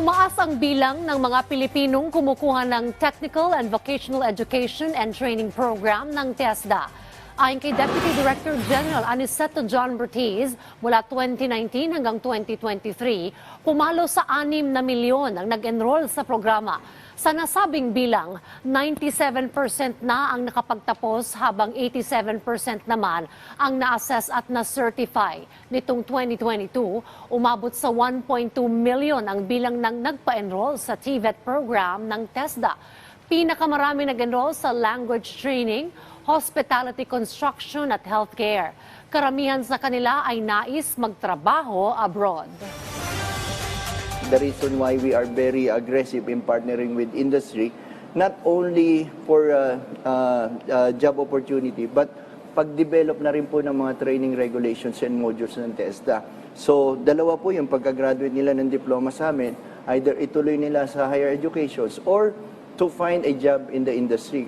Tumaas ang bilang ng mga Pilipinong kumukuha ng Technical and Vocational Education and Training Program ng TESDA. Ayon kay Deputy Director General Aniceto John Bertiz, mula 2019 hanggang 2023, pumalo sa 6 na milyon ang nag-enroll sa programa. Sa nasabing bilang, 97% na ang nakapagtapos habang 87% naman ang na-assess at na-certify. Nitong 2022, umabot sa 1.2 million ang bilang ng nagpa-enroll sa TVET program ng TESDA. Pinakamarami nag-enroll sa language training, hospitality construction at healthcare. Karamihan sa kanila ay nais magtrabaho abroad. the reason why we are very aggressive in partnering with industry, not only for uh, uh, uh, job opportunity, but pag-develop na rin po ng mga training regulations and modules ng TESDA. So, dalawa po yung pagka-graduate nila ng diploma sa amin, either ituloy nila sa higher educations or to find a job in the industry.